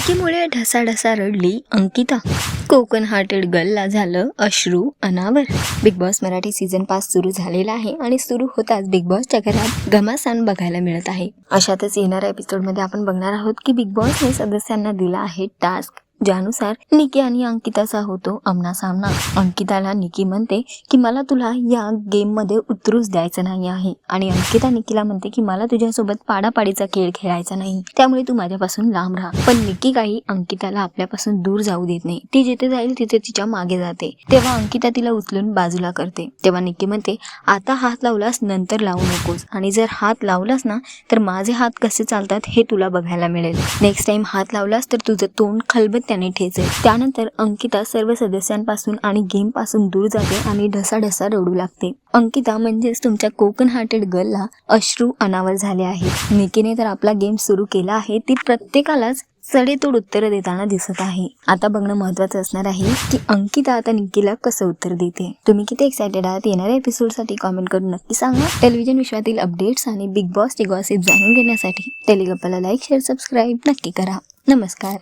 निकीमुळे ढसाढसा रडली अंकिता. कोकण हार्टेड गर्लला झालं अश्रू अनावर. बिग बॉस मराठी सीझन पाच सुरू झालेला आहे आणि सुरू होताच बिग बॉसच्या घरात घमासान बघायला मिळत आहे. अशातच येणाऱ्या एपिसोडमध्ये आपण बघणार आहोत की बिग बॉसने सदस्यांना दिला आहे टास्क ज्यानुसार निकी आणि अंकिताचा होतो आमना सामना. अंकिताला निकी म्हणते की मला तुला या गेममध्ये उतरूच द्यायचं नाही आहे. आणि अंकिता निकीला म्हणते की मला तुझ्यासोबत पाडापाडीचा खेळ खेळायचा नाही. त्यामुळे तू माझ्यापासून लांब राहा. पण निकी काही अंकिताला आपल्यापासून दूर जाऊ देत नाही. ती जिथे जाईल तिथे तिच्यामागे जाते. तेव्हा अंकिता तिला उचलून बाजूला करते. तेव्हा निकी म्हणते आता हात लावलास नंतर लावू नकोस. आणि जर हात लावलास ना तर माझे हात कसे चालतात हे तुला बघायला मिळेल. नेक्स्ट टाइम हात लावलास तर तुझं तोंड खलबत त्याने ठेचेल. त्यानंतर अंकिता सर्व सदस्यांपासून आणि गेमपासून दूर जाते आणि ढसाढसा रडू लागते. अंकिता म्हणजेच तुमच्या कोकण हार्टेड गर्लला अश्रू अनावर झाले आहे निकीने तर आपला गेम सुरू केला आहे ती प्रत्येकालाच सडेतोड उत्तर देताना दिसत आहे. आता बघणं महत्वाचं असणार आहे की अंकिता आता निकीला कसं उत्तर देते. तुम्ही किती एक्सायटेड आहात येणाऱ्या एपिसोडसाठी कॉमेंट करून नक्की सांगा. टेलिव्हिजन विश्वातील अपडेट्स आणि बिग बॉसचे गॉसिप जाणून घेण्यासाठी टेलिगप्पाला लाईक शेअर सबस्क्राईब नक्की करा. नमस्कार.